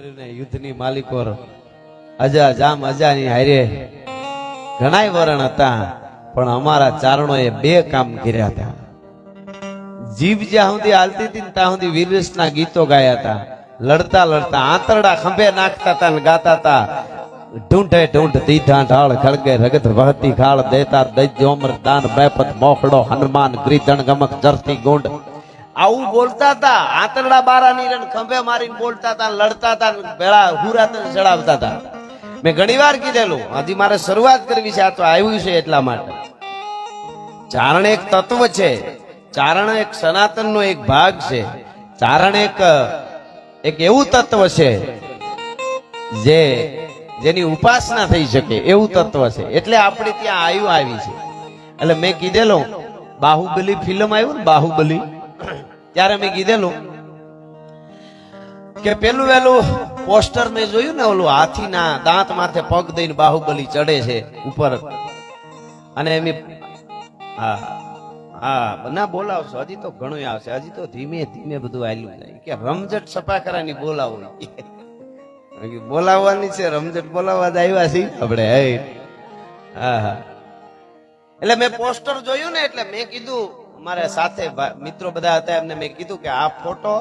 કરીને યુદ્ધની માલિકો અજા જામ અજાની હારે ઘણાય વરણ હતા, પણ અમારા ચારણોએ બે કામ કર્યા હતા. જીભ જ્યાં સુધી હાલતી હતી ત્યાં સુધી વીરરસના ગીતો ગાયા હતા. લડતા લડતા આંતરડા ખંભે નાખતા હતા ને ગાતા હતા. ઢૂંઢે ઢૂંઢ દીધા ઢાળ ખળગે રગત વહતી ખાળ દેતા દજ જોમર દાન બેપત મોખડો, હનુમાન ગ્રીધણ ગમક જરતી ગુંડ આવું બોલતા હતા આંતરડા બારા ની ખંભે મારીને બોલતા હતા લડતા હતા ભેળા હુરાતન ચડાવતા હતા મેં ઘણી વાર કીધેલું હજી મારે શરૂઆત કરવી છે, આ તો આવ્યું છે એટલા માટે. ચારણ એક તત્વ છે, ચારણ એક સનાતનનો એક ભાગ છે, ચારણ એક એક એવું તત્વ છે જે, જેની ઉપાસના થઈ શકે, એવું તત્વ છે. એટલે આપણે ત્યાં આયુ આવી છે. એટલે મેં કીધેલો, બાહુબલી ફિલ્મ આવ્યું ને, બાહુબલી? ત્યારે મેં કીધેલું કે પેલું વેલું પોસ્ટર મેં જોયું ને ઓલું હાથીના દાંત માથે પગ દઈને બાહુબલી ચડે છે ઉપર. અને એમ હા હા, ના, બોલાવશો. હજી તો ઘણું આવશે. હજી તો ધીમે ધીમે બધું આવેલું જાય કે રમઝટ સફા કરાની બોલાવો બોલાવવાની છે, રમઝટ બોલાવવા જ આવ્યા છીએ આપણે હા હા. એટલે મેં પોસ્ટર જોયું ને એટલે મેં કીધું મારા સાથે મિત્રો બધા હતા, એમને મેં કીધું કે આ ફોટો,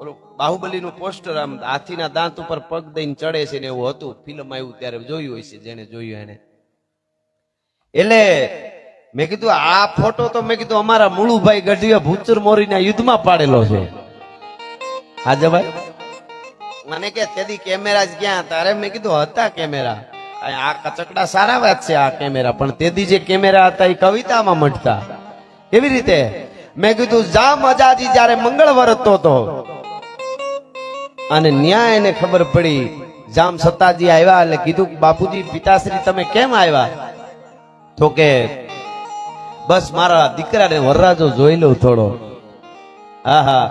ઓલું બાહુબલી નું પોસ્ટર આમ હાથીના દાંત ઉપર પગ દઈને ચડે છે ને એવું હતું. ફિલ્મ આવ્યું ત્યારે જોયું હોય છે જેને જોયું એને. એટલે મેં કીધું, આ ફોટો તો મેં કીધું અમારા મુળુભાઈ ગઢવીએ ભૂચર મોરીના યુદ્ધમાં પાડેલો છે. હાજર ભાઈ. મને કે તેદી કેમેરા જ ક્યાં તારે મેં કીધું, હતા કેમેરા. આ કચકડા સારા વાત છે, આ કેમેરા. પણ તેદી જે કેમેરા હતા એ કવિતામાં મટતા. કેવી રીતે મેં કીધું જા મજાજી જ્યારે મંગળ વરતતો હતો અને ન્યાય એને ખબર પડી, જામ સત્તાજી આવ્યા એટલે કીધું, બાપુજી, પિતાશ્રી, તમે કેમ આવ્યા? તો કે, બસ મારા દીકરાને વરરાજો જોઈ લઉં થોડો. હા હા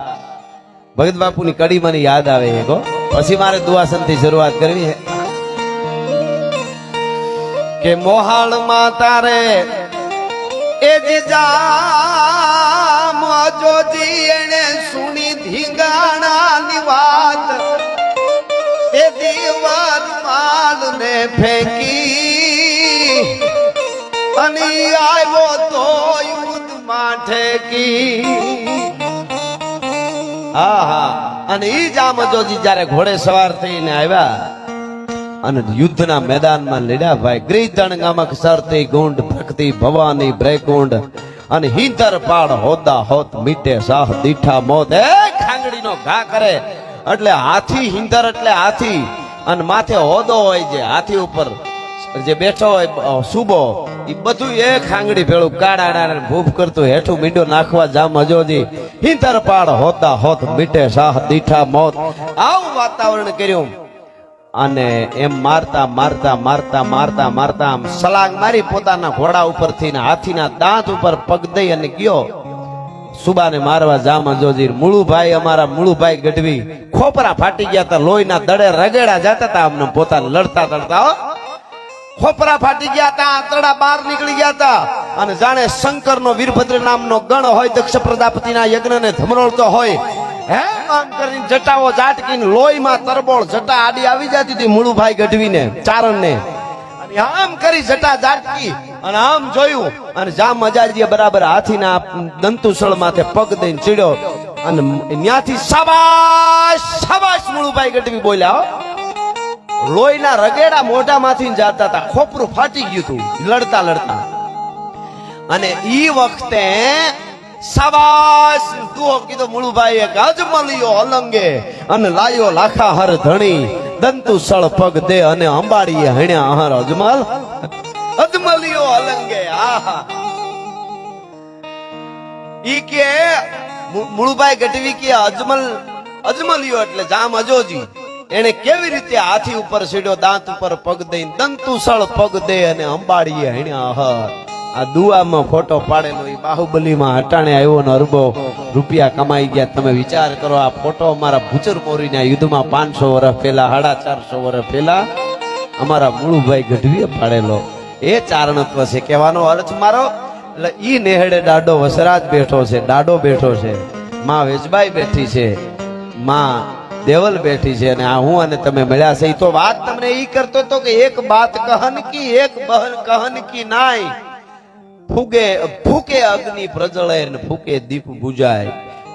ભગત બાપુની કડી મને યાદ આવે છે કહો પછી મારે દુઆસનથી શરૂઆત કરવી છે કે મોહાળમાં તારે એ જીજા મોજોજી એને સુણી ધીંગાણાની વાત. એ દીવર માલ ફેંકી અને આવ્યો તો યુદ્ધ માઠે કી હા હા અને ઈ જામજોજી જ્યારે ઘોડે સવાર થઈને આવ્યા અને યુદ્ધના મેદાનમાં લડ્યા ભાઈ. ગ્રીધણ ગામક સરતી ગુંડ, ભક્તિ, ભવાની, બ્રેકુંડ અને હિંતર પાડ હોદા હોત મીટે સાહ દીઠા મોત. એ ખાંગડીનો ઘા કરે. એટલે હાથી હિંતર એટલે હાથી. અને માથે હોદો હોય જે હાથી ઉપર જે બેઠો હોય સુબો એ બધું એ ખાંગડી ભેળું કાળા ભૂફ કરતું હેઠું મીંડો નાખવા જામ હજોજી હિંતર પાડ હોતા હોત મીટે સાહ દીઠા મોત. આવું વાતાવરણ કર્યું. અને એમ મારતા મારતા મારતા મારતા મારતા આમ સલાંગ મારી પોતાના ઘોડા ઉપરથી હાથીના દાંત ઉપર પગ દઈ અને ગયો. સુબાને મારવા જામ જોજીર, મુળુભાઈ, અમારા મુળુભાઈ ગઢવી ખોપરા ફાટી ગયા હતા લોહીના દડે રગેડા જતા હતા અમને પોતાને લડતા લડતા ખોપરા ફાટી ગયા હતા આંતરડા બહાર નીકળી ગયા હતા અને જાણે શંકરનો વીરભદ્ર નામનો ગણ હોય દક્ષ પ્રજાપતિના યજ્ઞને ધમરોળતો હોય જટાઓ ઝાટકીને લોહીમાં તરબોળ જટા આડી આવી જતી હતી મુળુભાઈ ગઢવીને, ચારણને. અને આમ કરી જટા જાટકી અને આમ જોયું અને જામ મજાજીએ બરાબર હાથીના દંતુસળ માથે પગ દઈને ચીડ્યો અને ત્યાંથી શાબાશ શાબાશ મુળુભાઈ ગઢવી બોલ્યા લોહીના રગેડા મોઢામાંથી જાતા હતા, ખોપરું ફાટી ગયું હતું, લડતા લડતા. અને ઈ વખતે સાબાસ તું કીધો, મુળુભાઈએ ગાજમાં અજમલિયો અલંગે અને લાયો લાખા હર ધણી. દંતુ સળ પગ દે અને અંબાડીએ હણ્યા હર અજમલ. અજમલિયો અલંગે, આહા. ઈ કે મુળુભાઈ ગઢવી કે અજમલ અજમલિયો એટલે જામ અજોજી. એને કેવી રીતે હાથી ઉપર સીડ્યો, દાંત ઉપર પગ દઈને દંતુસળ પગ દે અને અંબાડીએ હણ્યા હર આ દુઆમાં ફોટો પાડેલો એ બાહુબલીમાં હટાણે આવ્યો ને અરબો રૂપિયા કમાઈ ગયા. તમે વિચાર કરો, આ ફોટો અમારા ભૂચર મોરીના યુદ્ધમાં પાંચસો વર્ષ પહેલા, સાડા ચારસો વર્ષ પહેલા અમારા મુળુભાઈ ગઢવીએ પાડેલો. એ ચારણત્વ છે, કહેવાનો અર્થ મારો. એટલે ઈ નેહડે દાડો વસરાજ બેઠો છે, દાડો બેઠો છે, માં વેજબાઈ બેઠી છે, માં દેવલ બેઠી છે અને આ હું અને તમે મળ્યા છે. તો વાત તમને ઈ કરતો તો કે એક બાત કહન કી, એક બહન કહન કી નાય. ફૂગે, ફૂકે અગ્નિ પ્રજળે ને ફૂકે દીપ બુજાય.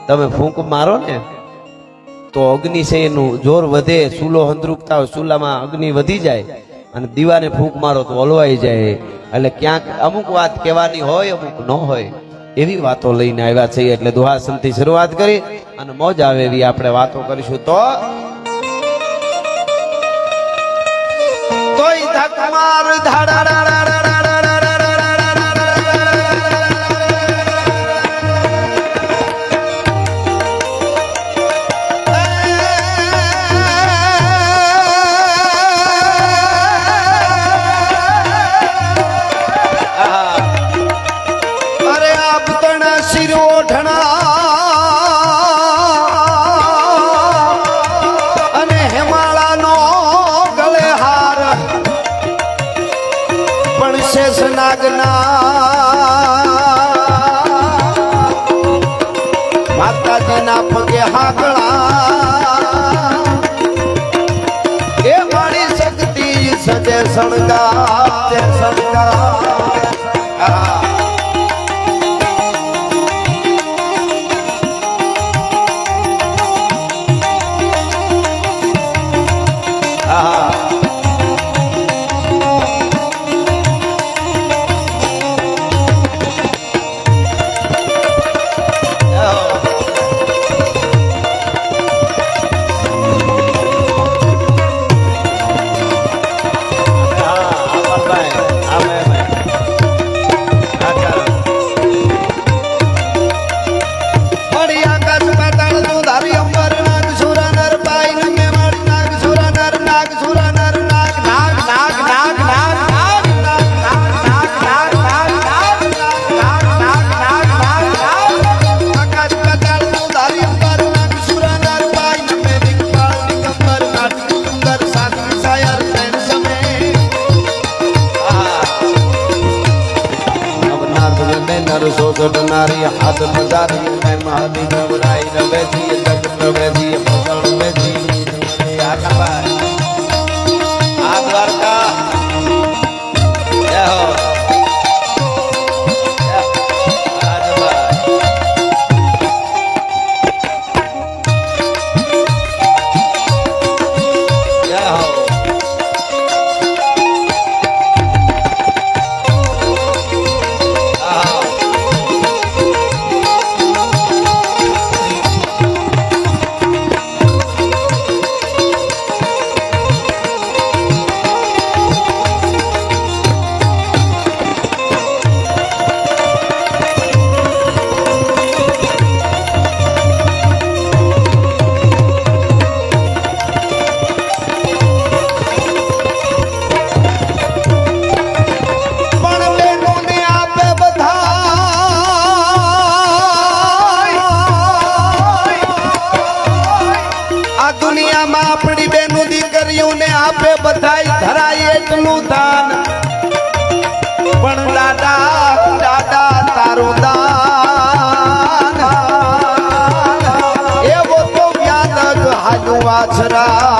તમે ફૂંક મારો ને, તો અગ્નિ છે એનું જોર વધે, ચૂલો હંદરૂકતા હોય, ચૂલામાં અગ્નિ વધી જાય અને દીવાને ફૂંક મારો તો હલવાઈ જાય. એટલે ક્યાંક અમુક વાત કહેવાની હોય, અમુક ન હોય. એવી વાતો લઈને આવ્યા છે એટલે દુહાસનથી શરૂઆત કરી અને મોજ આવે એવી આપણે વાતો કરીશું. તો તોય ધક માર ધાડા પણ શેષ નાગના માતાજીના પગે હાકળા એ મારી શક્તિ સજે સળગા તે શોધનારી હાથ મજારી મહાદી નવરાઈ નવેજી જગ નવેજી ભગવાન આપે બધાય ધરાય એટલું દાન. પણ દાદા દાદા તારું દાન. એવો તો વ્યાદક હાજુ વાછરા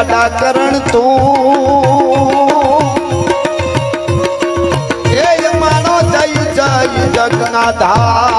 જાડા કરણ તું. એ માણો જય જય જગનાથા.